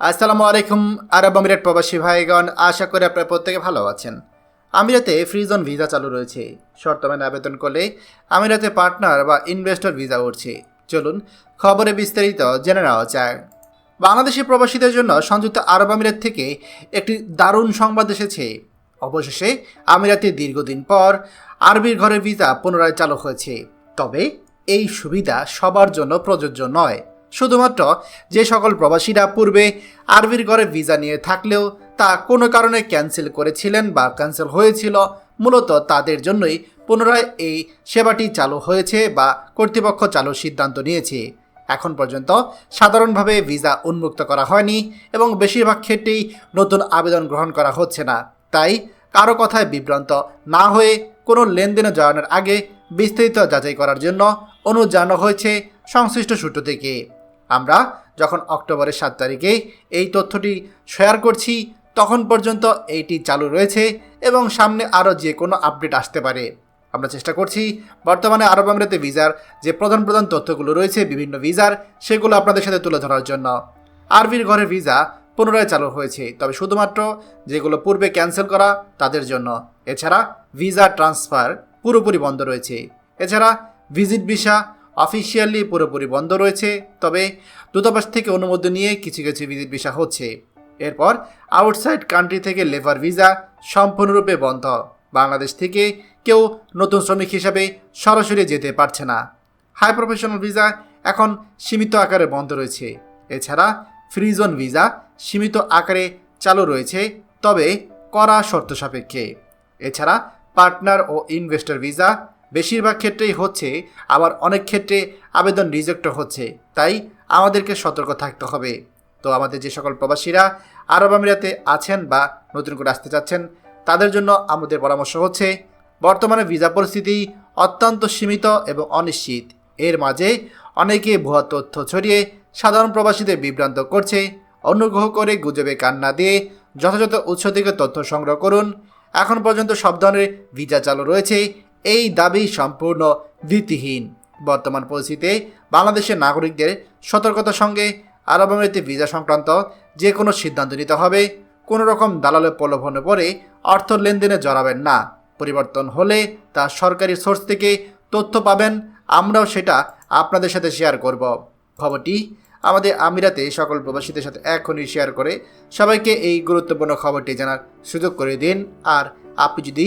আসসালামু আলাইকুম, আরব আমিরাত প্রবাসী ভাইগণ। আশা করি আপনারা প্রত্যেকে ভালো আছেন। আমিরাতে ফ্রিজন ভিসা চালু রয়েছে। শর্ত মেনে আবেদন করলে আমিরাতে পার্টনার বা ইনভেস্টর ভিসা উঠছে চলুন খবরে বিস্তারিত জেনে নেওয়া যায় বাংলাদেশি প্রবাসীদের জন্য সংযুক্ত আরব আমিরাত থেকে একটি দারুণ সংবাদ এসেছে। অবশেষে আমিরাতে দীর্ঘদিন পর আরবির ঘরের ভিসা পুনরায় চালু হয়েছে। তবে এই সুবিধা সবার জন্য প্রযোজ্য নয়। শুধুমাত্র যে সকল প্রবাসীরা পূর্বে আরবির ঘরে ভিসা নিয়ে থাকলেও তা কোনো কারণে ক্যান্সেল করেছিলেন বা ক্যান্সেল হয়েছিল, মূলত তাদের জন্যই পুনরায় এই সেবাটি চালু হয়েছে বা কর্তৃপক্ষ চালুর সিদ্ধান্ত নিয়েছে। এখন পর্যন্ত সাধারণভাবে ভিসা উন্মুক্ত করা হয়নি এবং বেশিরভাগ ক্ষেত্রেই নতুন আবেদন গ্রহণ করা হচ্ছে না। তাই কারও কথায় বিভ্রান্ত না হয়ে কোনো লেনদেনে জড়ানোর আগে বিস্তারিত যাচাই করার জন্য জানানো হয়েছে সংশ্লিষ্ট সূত্র থেকে। আমরা যখন অক্টোবরের সাত তারিখে এই তথ্যটি শেয়ার করছি, তখন পর্যন্ত এইটি চালু রয়েছে এবং সামনে আরও যে কোনো আপডেট আসতে পারে। আমরা চেষ্টা করছি বর্তমানে আরব আমিরাতে ভিসার যে প্রধান প্রধান তথ্যগুলো রয়েছে, বিভিন্ন ভিসার, সেগুলো আপনাদের সাথে তুলে ধরার জন্য। আরবির ঘরের ভিসা পুনরায় চালু হয়েছে, তবে শুধুমাত্র যেগুলো পূর্বে ক্যান্সেল করা, তাদের জন্য। এছাড়া ভিসা ট্রান্সফার পুরোপুরি বন্ধ রয়েছে। এছাড়া ভিজিট ভিসা অফিসিয়ালি পুরোপুরি বন্ধ রয়েছে, তবে দূতাবাস থেকে অনুমোদন নিয়ে কিছু কিছু ভিজিট ভিসা হচ্ছে। এরপর আউটসাইড কান্ট্রি থেকে লেবার ভিসা সম্পূর্ণরূপে বন্ধ। বাংলাদেশ থেকে কেউ নতুন শ্রমিক হিসাবে সরাসরি যেতে পারছে না। হাই প্রফেশনাল ভিসা এখন সীমিত আকারে বন্ধ রয়েছে। এছাড়া ফ্রিজন ভিসা সীমিত আকারে চালু রয়েছে, তবে কড়া শর্ত সাপেক্ষে। এছাড়া পার্টনার ও ইনভেস্টর ভিসা বেশিরভাগ ক্ষেত্রেই হচ্ছে, আবার অনেক ক্ষেত্রে আবেদন রিজেক্ট হচ্ছে। তাই আমাদেরকে সতর্ক থাকতে হবে। তো আমাদের যে সকল প্রবাসীরা আরব আমিরাতে আছেন বা নতুন করে আসতে চাচ্ছেন, তাদের জন্য আমাদের পরামর্শ হচ্ছে, বর্তমানে ভিসা পরিস্থিতি অত্যন্ত সীমিত এবং অনিশ্চিত। এর মাঝে অনেকে ভুয়া তথ্য ছড়িয়ে সাধারণ প্রবাসীদের বিভ্রান্ত করছে। অনুগ্রহ করে গুজবে কান না দিয়ে যথাযথ উৎস থেকে তথ্য সংগ্রহ করুন। এখন পর্যন্ত সব ধরনের ভিসা চালু রয়েছে। এই দাবি সম্পূর্ণ ভিত্তিহীন বর্তমান পরিস্থিতিতে বাংলাদেশের নাগরিকদের সতর্কতার সঙ্গে আরব আমিরাতে ভিসা সংক্রান্ত যে কোনো সিদ্ধান্ত নিতে হবে। কোনো রকম দালালে প্রলোভনে পড়ে অর্থ লেনদেনে জড়াবেন না। পরিবর্তন হলে তা সরকারি সোর্স থেকে তথ্য পাবেন। আমরাও সেটা আপনাদের সাথে শেয়ার করব। খবরটি আমাদের আমিরাতে সকল প্রবাসীদের সাথে এখনই শেয়ার করে সবাইকে এই গুরুত্বপূর্ণ খবরটি জানার সুযোগ করে দিন। আর আপনি যদি